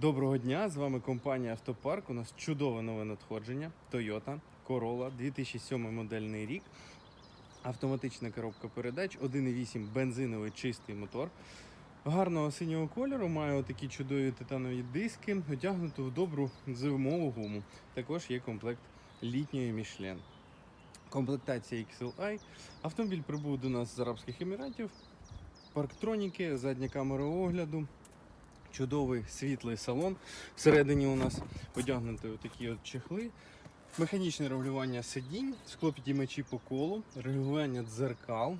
Доброго дня! З вами компанія Автопарк. У нас чудове нове надходження Toyota Corolla 2007 модельний рік. Автоматична коробка передач, 1,8 бензиновий чистий мотор. Гарного синього кольору, має такі чудові титанові диски, одягнуту в добру зимову гуму. Також є комплект літньої Michelin. Комплектація XLI. Автомобіль прибув до нас з Арабських Еміратів. Парктроніки, задня камера огляду, чудовий світлий салон. Всередині у нас одягнуті такі от чехли, механічне регулювання сидінь, склопідіймачі по колу, регулювання дзеркал,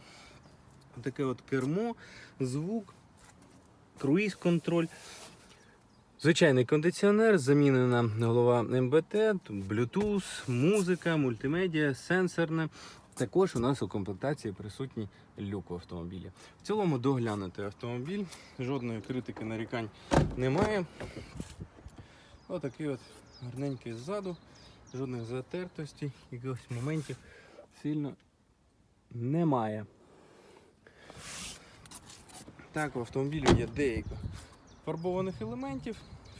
таке от кермо, звук, круїз-контроль. Звичайний кондиціонер, замінена голова МБТ, Bluetooth, музика, мультимедіа, сенсорне. Також у нас у комплектації присутній люк в автомобілі. В цілому доглянутий автомобіль, жодної критики нарікань немає. Отакий от гарненький ззаду, жодних затертостей, якихось моментів сильно немає. Так, в автомобілі є деяко фарбованих елементів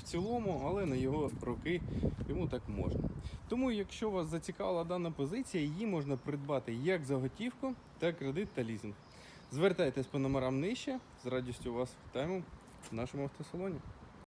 цілому, але на його роки йому так можна. Тому, якщо вас зацікавила дана позиція, її можна придбати як за готівку, так кредит та лізинг. Звертайтесь по номерам нижче, з радістю вас вітаємо в нашому автосалоні.